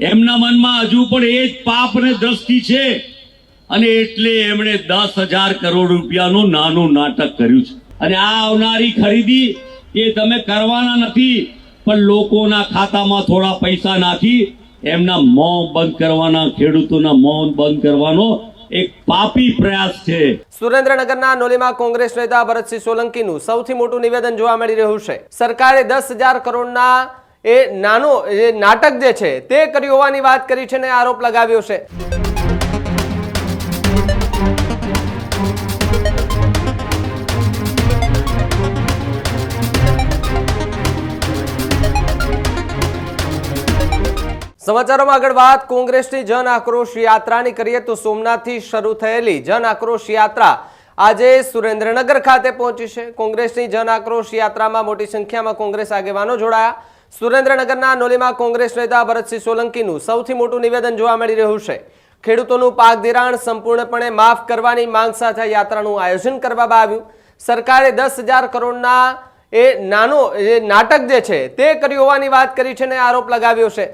એમના મનમાં હજુ પણ એ જ પાપ અને દ્રષ્ટિ છે. અને એટલે એમણે દસ હજાર કરોડ રૂપિયાનું નાનું નાટક કર્યું છે. અને આ આવનારી ખરીદી એ તમે કરવાના નથી, પણ લોકોના ખાતામાં થોડા પૈસા નાખી એમના મોં બંધ કરવાના, ખેડૂતોના મોં બંધ કરવાનો એક પાપી પ્રયાસ છે. સુરેન્દ્રનગરના નોલીમાં કોંગ્રેસ નેતા ભરતસિંહ સોલંકીનું સૌથી મોટું નિવેદન જોવા મળી રહ્યું છે. સરકારે દસ હજાર કરોડના એ નાનો, એ નાટક જે છે, તે કર્યું હોવાની વાત કરી છે ને આરોપ લગાવ્યો છે. સમાચારોમાં આગળ વાત, કોંગ્રેસની જન આક્રોશ યાત્રાની કરીએ તો સોમનાથથી શરૂ થયેલી જન આક્રોશ યાત્રા આજે સુરેન્દ્રનગર ખાતે પહોંચી છે. કોંગ્રેસની જન આક્રોશ યાત્રામાં મોટી સંખ્યામાં કોંગ્રેસ આગેવાનો જોડાયા. સુરેન્દ્રનગરના નોલીમાં કોંગ્રેસ નેતા ભરતસિંહ સોલંકીનું સૌથી મોટું નિવેદન જોવા મળી રહ્યું છે. ખેડૂતોનું પાક ધિરાણ સંપૂર્ણપણે માફ કરવાની માંગ સાથે યાત્રાનું આયોજન કરવામાં આવ્યું. સરકારે દસ હજાર કરોડના એ નાનો, એ નાટક જે છે તે કર્યું હોવાની વાત કરી છે અને આરોપ લગાવ્યો છે.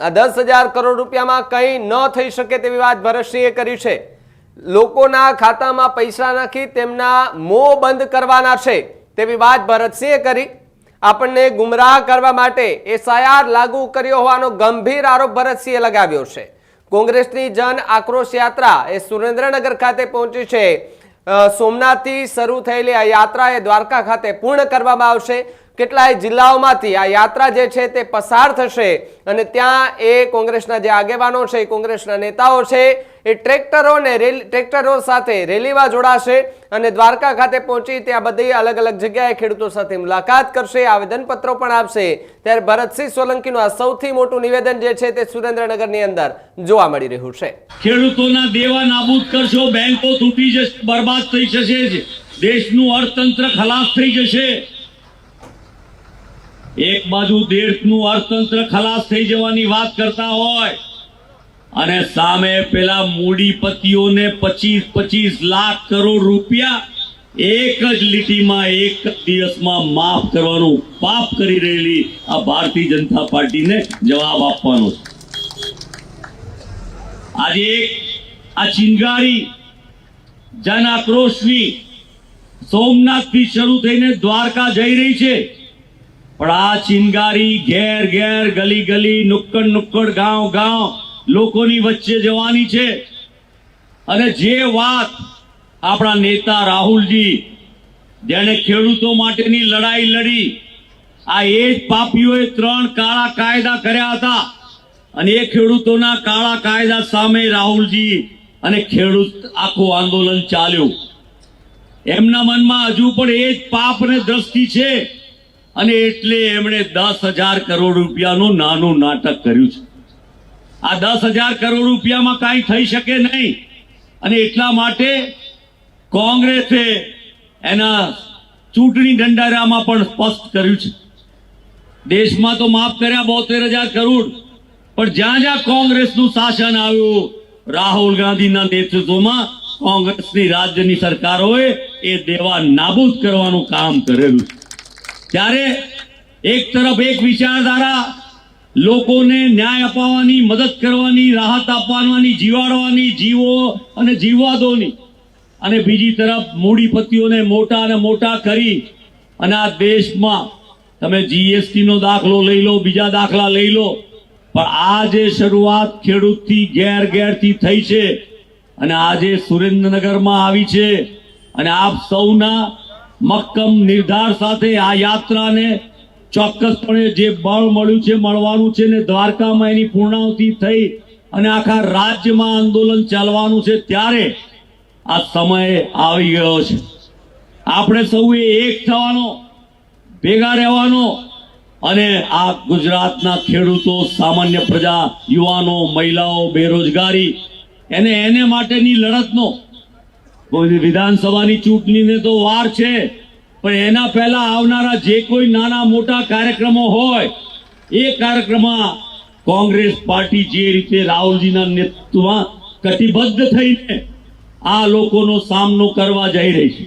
આ દસ હજાર કરોડ રૂપિયામાં કંઈ ન થઈ શકે તેવી વાત ભરતસિંહે કરી છે. લોકોના ખાતામાં પૈસા નાખી તેમના મોં બંધ કરવાના છે તેવી વાત ભરતસિંહે કરી. આપણને ગુમરાહ કરવા માટે એસઆઈઆર લાગુ કર્યો હોવાનો ગંભીર આરોપ ભરતસિંહે લગાવ્યો છે. કોંગ્રેસની જન આક્રોશ યાત્રા એ સુરેન્દ્રનગર ખાતે પહોંચી છે. સોમનાથથી શરૂ થયેલી આ યાત્રા એ દ્વારકા ખાતે પૂર્ણ કરવામાં આવશે. કેટલાય જિલ્લાઓમાંથી આ યાત્રા જે છે તે પસાર થશે અને ત્યાં એ કોંગ્રેસના જે આગેવાનો છે કોંગ્રેસના નેતાઓ છે એ ટ્રેક્ટરો ને ટ્રેક્ટરો સાથે રેલીમાં જોડાશે અને દ્વારકા ખાતે પહોંચી ત્યાં બધી અલગ અલગ જગ્યાએ ખેડૂતો સાથે મુલાકાત કરશે, આવેદનપત્રો પણ આપશે. ત્યારે ભરતસિંહ સોલંકીનું આ સૌથી મોટું નિવેદન જે છે તે સુરેન્દ્રનગરની અંદર જોવા મળી રહ્યું છે. ખેડૂતોના દેવા નાબૂદ કરશો બેંકો તૂટી જશે બરબાદ થઈ જશે દેશનું અર્થતંત્ર ખલાસ થઈ જશે. એક બાજુ દેશનું અર્થતંત્ર ખલાસ થઈ જવાની વાત કરતા હોય અને સામે પેલા મૂડીપતિઓને પચીસ પચીસ લાખ કરોડ રૂપિયા એક જ લીટીમાં એક દિવસમાં માફ કરવાનું પાપ કરી રહેલી આ ભારતીય જનતા પાર્ટીને જવાબ આપવાનો છે. આજે એક આ ચિંગારી જન આક્રોશની સોમનાથથી શરૂ થઈને દ્વારકા જઈ રહી છે. પણ આ ચિંગારી ઘેર ઘેર ગલી ગલી નુક્કડ નુક્કડ ગાંવ ગાંવ લોકોની વચ્ચે જવાની છે. અને જે વાત આપણા નેતા રાહુલજી, જેણે ખેડૂતો માટેની લડાઈ લડી, આ એ જ પાપીઓએ ત્રણ કાળા કાયદા કર્યા હતા. અને એ ખેડૂતોના કાળા કાયદા સામે રાહુલજી અને ખેડૂત આખું આંદોલન ચાલ્યું. એમના મનમાં હજુ પણ એ જ પાપ અને દ્રષ્ટિ છે. અને એટલે એમણે દસ હજાર કરોડ રૂપિયાનું નાનું નાટક કર્યું છે. આ દસ હજાર કરોડ રૂપિયામાં કાંઈ થઈ શકે નહીં. અને એટલા માટે કોંગ્રેસે એના ચૂંટણી દંડારામાં પણ સ્પષ્ટ કર્યું છે. દેશમાં તો માફ કર્યા બોતેર હજાર કરોડ. પણ જ્યાં જ્યાં કોંગ્રેસનું શાસન આવ્યું, રાહુલ ગાંધીના નેતૃત્વમાં કોંગ્રેસની રાજ્યની સરકારોએ એ દેવા નાબૂદ કરવાનું કામ કરેલું ત્યારે એક તરફ એક વિચારધારા લોકોને ન્યાય અપાવવાની, મદદ કરવાની, રાહત આપવાની, જીવાડવાની જીવો અને જીવવાદોની. અને બીજી તરફ મૂડીપતિઓને મોટા અને મોટા કરી અને આ દેશમાં તમે જીએસટીનો દાખલો લઈ લો, બીજા દાખલા લઈ લો. પણ આ જે શરૂઆત ખેડૂતથી ઘેર ઘેરથી થઈ છે અને આજે સુરેન્દ્રનગરમાં આવી છે અને આપ સૌના મક્કમ નિર્ધાર સાથે આ યાત્રાને ચોક્કસપણે જે બળ મળ્યું છે, મળવાનું છે ને દ્વારકામાં એની પૂર્ણાવતિ થઈ અને આખા રાજ્યમાં આંદોલન ચાલવાનું છે, ત્યારે આ સમય આવી ગયો છે. આપણે સૌએ એક થવાનો, ભેગા રહેવાનો અને આ ગુજરાતના ખેડૂતો, સામાન્ય પ્રજા, યુવાનો, મહિલાઓ, બેરોજગારી, એને એને માટેની લડતનો વિધાનસભાની ચૂંટણીને તો વાર છે પણ એના પહેલા આવનારા જે કોઈ નાના મોટા કાર્યક્રમો હોય, એ કાર્યક્રમમાં કોંગ્રેસ પાર્ટી જે રીતે રાહુલજીના નેતૃત્વમાં કટિબદ્ધ થઈને આ લોકોનો સામનો કરવા જઈ રહી છે.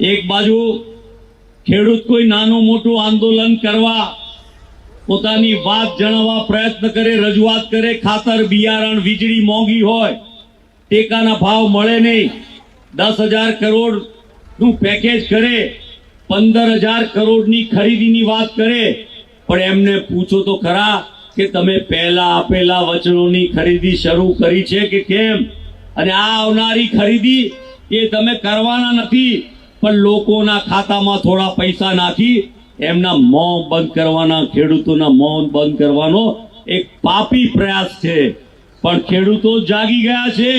એક બાજુ ખેડૂત કોઈ નાનું મોટું આંદોલન કરવા પોતાની વાત જણાવવા પ્રયત્ન કરે, રજૂઆત કરે, ખાતર, બિયારણ, વીજળી મોંઘી હોય, ટેકાના ભાવ મળે નહીં, દસ હજાર કરોડ નું પેકેજ કરે પંદર હજાર કરોડની ખરીદીની વાત કરે, પણ એમને પૂછો તો ખરા કે તમે પહેલા આપેલા વચનોની ખરીદી શરૂ કરી છે કે કેમ? અને આ આવનારી ખરીદી એ તમે કરવાના નથી, પણ લોકોના ખાતામાં થોડા પૈસા નાખી, એમના મોં બંધ કરવાના, ખેડૂતોના મોં બંધ કરવાનો એક પાપી પ્રયાસ છે. પણ ખેડૂતો જાગી ગયા છે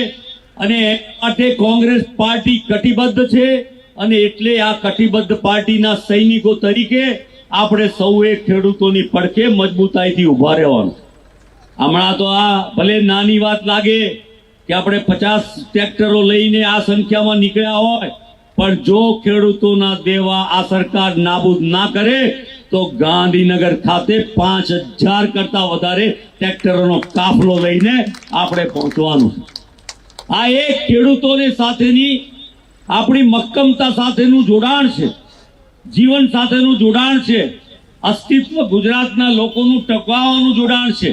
અને માટે કોંગ્રેસ પાર્ટી કટિબદ્ધ છે. અને એટલે આ કટિબદ્ધ પાર્ટીના સૈનિકો તરીકે આપણે સૌએ ખેડૂતોની પડખે મજબૂતાઈથી ઊભા રહેવાનું. હમણાં તો આ ભલે નાની વાત લાગે કે આપણે પચાસ ટ્રેક્ટરો લઈને આ સંખ્યામાં નીકળ્યા હોય, પણ જો ખેડૂતોના દેવા આ સરકાર નાબૂદ ના કરે, તો ગાંધીનગર ખાતે પાંચ હજાર કરતા વધારે ટ્રેક્ટરોનો કાફલો લઈને આપણે પહોંચવાનું આ એક ખેડૂતોની સાથેની આપણી મક્કમતા સાથેનું જોડાણ છે. જીવન સાથેનું જોડાણ છે. અસ્તિત્વ ગુજરાતના લોકોનું ટકવાવાનું જોડાણ છે.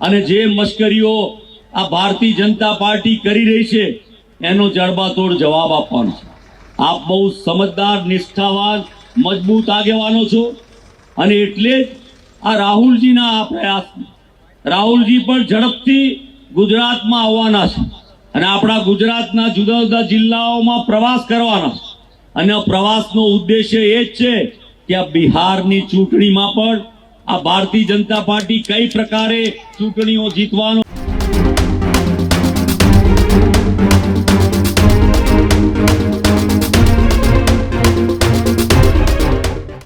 અને જે મશ્કરીઓ આ ભારતીય જનતા પાર્ટી કરી રહી છે, એનો જડબાતોડ જવાબ આપવાનો છે. આપ બહુ સમજદાર, નિષ્ઠાવાન, મજબૂત આગેવાનો છો. અને એટલે જ આ રાહુલજીના આ પ્રયાસ રાહુલજી પણ ઝડપથી ગુજરાતમાં આવવાના છે. અને આપણા ગુજરાતના જુદા જુદા જિલ્લાઓમાં પ્રવાસ કરવાના અને પ્રવાસનો ઉદ્દેશ્ય એ જ છે કે આ બિહારની ચૂંટણીમાં પણ આ ભારતીય જનતા પાર્ટી કઈ પ્રકારે ચૂંટણીઓ જીતવાનો